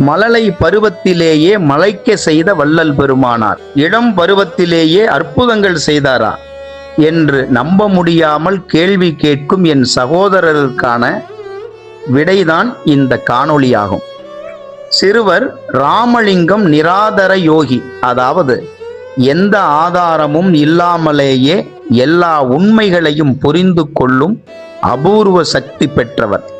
மழலை பருவத்திலேயே மலைக்க செய்த வள்ளல் பெருமானார். இளம் பருவத்திலேயே அற்புதங்கள் செய்தாரா? என்று நம்ப முடியாமல் கேள்வி கேட்கும் என் சகோதரருக்கான விடைதான் இந்த காணொளியாகும். சிறுவர் ராமலிங்கம் நிராதர யோகி. அதாவது எந்த ஆதாரமும் இல்லாமலேயே எல்லா உண்மைகளையும் புரிந்து கொள்ளும் அபூர்வ சக்தி பெற்றவர்.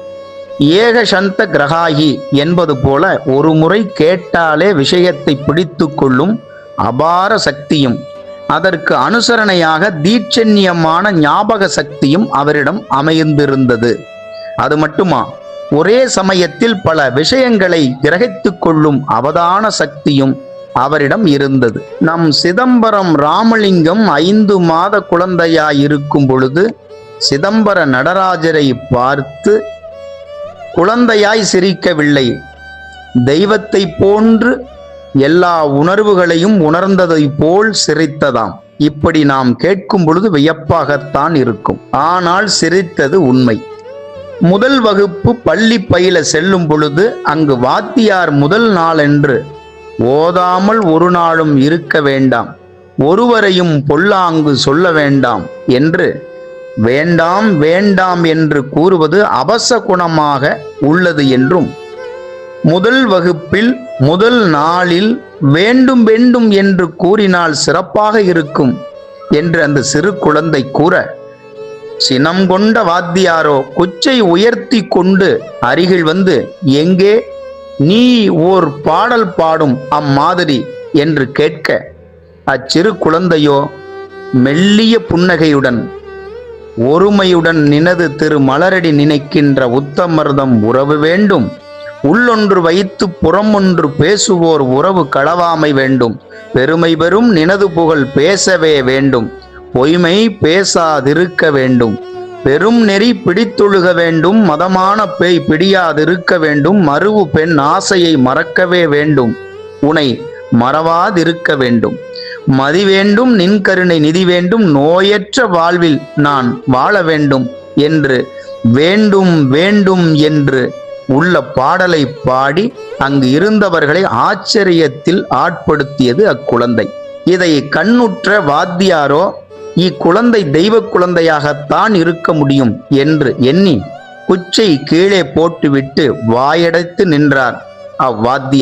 ஏகசந்த கிரகாகி என்பது போல ஒரு முறை கேட்டாலே விஷயத்தை பிடித்து கொள்ளும் அபார சக்தியும் அதற்கு அனுசரணையாக தீட்சண்யமான ஞாபக சக்தியும் அவரிடம் அமைந்திருந்தது. அது மட்டுமா ஒரே சமயத்தில் பல விஷயங்களை கிரகித்து கொள்ளும் அவதான சக்தியும் அவரிடம் இருந்தது. நம் சிதம்பரம் ராமலிங்கம் ஐந்து மாத குழந்தையாயிருக்கும் பொழுது சிதம்பர நடராஜரை பார்த்து குழந்தையாய் சிரிக்கவில்லை. தெய்வத்தை போன்று எல்லா உணர்வுகளையும் உணர்ந்ததை போல் சிரித்ததாம். இப்படி நாம் கேட்கும் பொழுது வியப்பாகத்தான் இருக்கும். ஆனால் சிரித்தது உண்மை. முதல் வகுப்பு பள்ளி பயில செல்லும் பொழுது அங்கு வாத்தியார் முதல் நாளென்று ஓதாமல் ஒரு நாளும் இருக்க வேண்டாம். ஒருவரையும் பொல்லாங்கு சொல்ல வேண்டாம் என்று வேண்டாம் வேண்டாம் என்று கூறுவது அபசகுணமாக உள்ளது என்றும் முதல் வகுப்பில் முதல் நாளில் வேண்டும் வேண்டும் என்று கூறினால் சிறப்பாக இருக்கும் என்று அந்த சிறு குழந்தை கூற சினம் கொண்ட வாத்தியாரோ குச்சை உயர்த்தி கொண்டு அருகில் வந்து எங்கே? நீ ஓர் பாடல் பாடும் அம்மாதிரி என்று கேட்க அச்சிறு குழந்தையோ மெல்லிய புன்னகையுடன் ஒருமையுடன் நினது திரு மலரடி நினைக்கின்ற உத்தமர்தம் உறவு வேண்டும். உள்ளொன்று வைத்து புறமொன்று பேசுவோர் உறவு களவாமை வேண்டும். பெருமை பெறும் நினது புகழ் பேசவே வேண்டும். பொய்மை பேசாதிருக்க வேண்டும். பெரும் நெறி பிடித்தொழுக வேண்டும். மதமான பேய் பிடியாதிருக்க வேண்டும். மறுவு பெண் ஆசையை மறக்கவே வேண்டும். உனை மறவாதிருக்க வேண்டும். மதி வேண்டும் நின் கருணை நிதி வேண்டும் நோயற்ற வாழ்வில் நான் வாழ வேண்டும் என்று வேண்டும் வேண்டும் என்று உள்ள பாடலை பாடி அங்கு இருந்தவர்களை ஆச்சரியத்தில் ஆட்படுத்தியது அக்குழந்தை. இதை கண்ணுற்ற வாத்தியாரோ இக்குழந்தை தெய்வ குழந்தையாகத்தான் இருக்க முடியும் என்று எண்ணி குச்சை கீழே போட்டுவிட்டு வாயடைத்து நின்றார் அவ்வாத்தியார்.